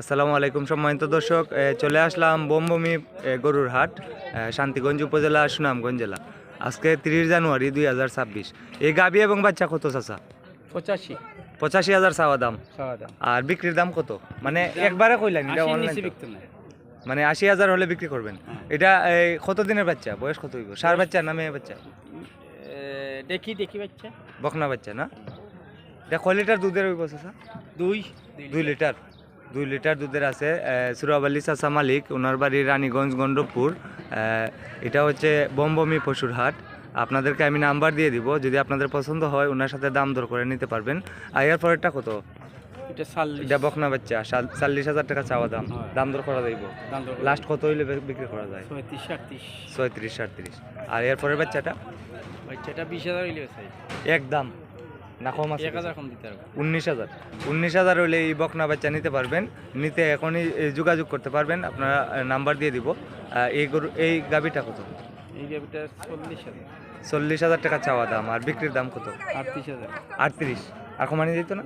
আসসালামু আলাইকুম সম্মানিত দর্শক চলে আসলাম বোমবমি গরুর হাট শান্তিগঞ্জ উপজেলা সুনামগঞ্জ জেলা। আজকে তিরিশ জানুয়ারি দুই হাজার ছাব্বিশ। এই গাবি এবং বাচ্চা কত চাচা? পঁচাশি। পঁচাশি হাজার চাওয়া দাম। আর বিক্রির দাম কত? মানে একবারে কইলেন মানে আশি হাজার হলে বিক্রি করবেন। হ্যাঁ। এটা এই, কত দিনের বাচ্চা? বয়স কত হইব? সার বাচ্চা না মেয়ে বাচ্চা? দেখি দেখি বাচ্চা। বকনা বাচ্চা না? এটা কয় লিটার দুধের হইব চাচা? দুই। দুই লিটার? দুই লিটার দুধের আছে সুরাবালি চাচা মালিক ওনার বাড়ি রানীগঞ্জ গণ্ডপুর। এটা হচ্ছে বমবমি পশুর হাট। আপনাদেরকে আমি নাম্বার দিয়ে দিব যদি আপনাদের পছন্দ হয় ওনার সাথে দাম দর করে নিতে পারবেন। আর এর পরেরটা কত? এটা বকনা বাচ্চা চাল্লিশ হাজার টাকা চাওয়া দাম। দাম দর করা যাইব। লাস্ট কত হইলে বিক্রি করা যায়? ছয়ত্রিশ আটত্রিশ সাতত্রিশ আর এর পরের বাচ্চাটা? বাচ্চাটা বিশ হাজার চাই একদম। না কম আছে এক হাজার কম দিতে হবে উনিশ হাজার। উনিশ হাজার হলে এই বকনা বাচ্চা নিতে পারবেন। নিতে এখনই যোগাযোগ করতে পারবেন। আপনারা নাম্বার দিয়ে দিব। এই গরু এই গাবিটা কত? এই গাবিটা চল্লিশ হাজার। চল্লিশ হাজার টাকা চাওয়া দাম। আর বিক্রির দাম কত? আটত্রিশ হাজার। আটত্রিশ। আর কমানি যেত না?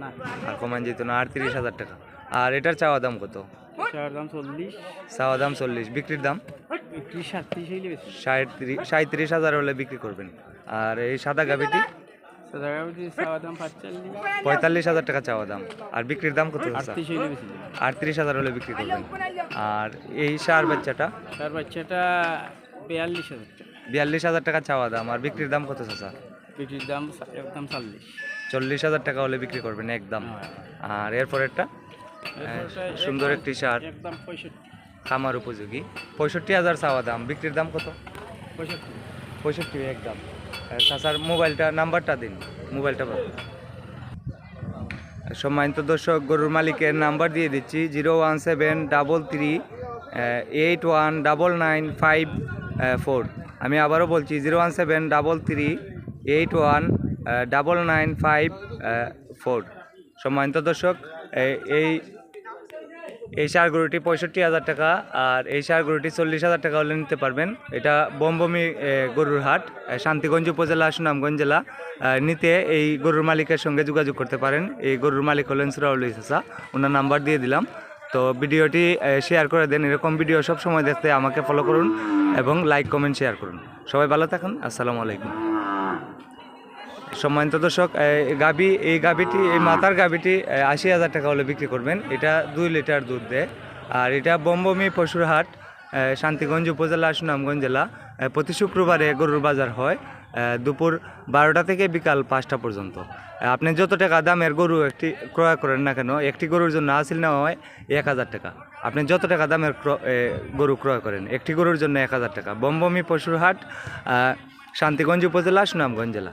আর কমানি যেত না। আটত্রিশ হাজার টাকা। আর এটার চাওয়া দাম কত? চার দাম চল্লিশ। চাওয়া দাম চল্লিশ। বিক্রির দাম? সাঁত্রিশ হাজার হলে বিক্রি করবেন। আর এই সাদা গাবিটি পঁয়তাল্লিশ হাজার টাকা চাওয়া দাম। আর বিক্রির দাম কত আটত্রিশ হাজার হলে বিক্রি করবেন। আর এই সার বাচ্চাটা? তার বাচ্চাটা বিয়াল্লিশ হাজার বিয়াল্লিশ হাজার টাকা চাওয়া দাম। আর বিক্রির দাম কত চাচা বিক্রির দাম একদম চাল্লিশ। চল্লিশ হাজার টাকা হলে বিক্রি করবেন একদম। আর এরপরেরটা? সুন্দর একটি সার। একদম পঁয়ষট্টি। খামার উপযোগী। পঁয়ষট্টি হাজার চাওয়া দাম। বিক্রির দাম কত? পঁয়ষট্টি। পঁয়ষট্টি একদম। চাচার মোবাইলটা, নাম্বারটা দিন, মোবাইলটা। সম্মানিত দর্শক, গরুর মালিকের নাম্বার দিয়ে দিচ্ছি, zero one seven double three eight one double nine five four আমি আবারও বলছি, zero one seven double three, eight one double nine five four সম্মানিত দর্শক এই এই সার গরুটি পঁয়ষট্টি হাজার টাকা, আর এই সার গরুটি চল্লিশ হাজার টাকা হলে নিতে পারবেন। এটা বমবমি গরুর হাট শান্তিগঞ্জ উপজেলা, সুনামগঞ্জ জেলা। নিতে এই গরুর মালিকের সঙ্গে যোগাযোগ করতে পারেন। এই গরুর মালিক হলেন সুরাউল ইসা ওনার নাম্বার দিয়ে দিলাম। তো ভিডিওটি শেয়ার করে দেন, এরকম ভিডিও সব সময় দেখতে আমাকে ফলো করুন এবং লাইক কমেন্ট শেয়ার করুন। সবাই ভালো থাকুন, আসসালামু আলাইকুম। সম্মানিত দর্শক গাবি, এই গাবিটি, এই মাতার গাবিটি আশি হাজার টাকা হলে বিক্রি করবেন। এটা দুই লিটার দুধ দেয়। আর এটা বম্বমি পশুর হাট শান্তিগঞ্জ উপজেলা, সুনামগঞ্জ জেলা। প্রতি শুক্রবারে গরুর বাজার হয় দুপুর বারোটা থেকে বিকাল পাঁচটা পর্যন্ত। আপনি যত টাকা দামের গরু একটি ক্রয় করেন না কেন, একটি গরুর জন্য হাসিল নেওয়া হয় এক হাজার টাকা। আপনি যত টাকা দামের গরু ক্রয় করেন, একটি গরুর জন্য এক হাজার টাকা। বম্বমি পশুর হাট শান্তিগঞ্জ উপজেলা, সুনামগঞ্জ জেলা।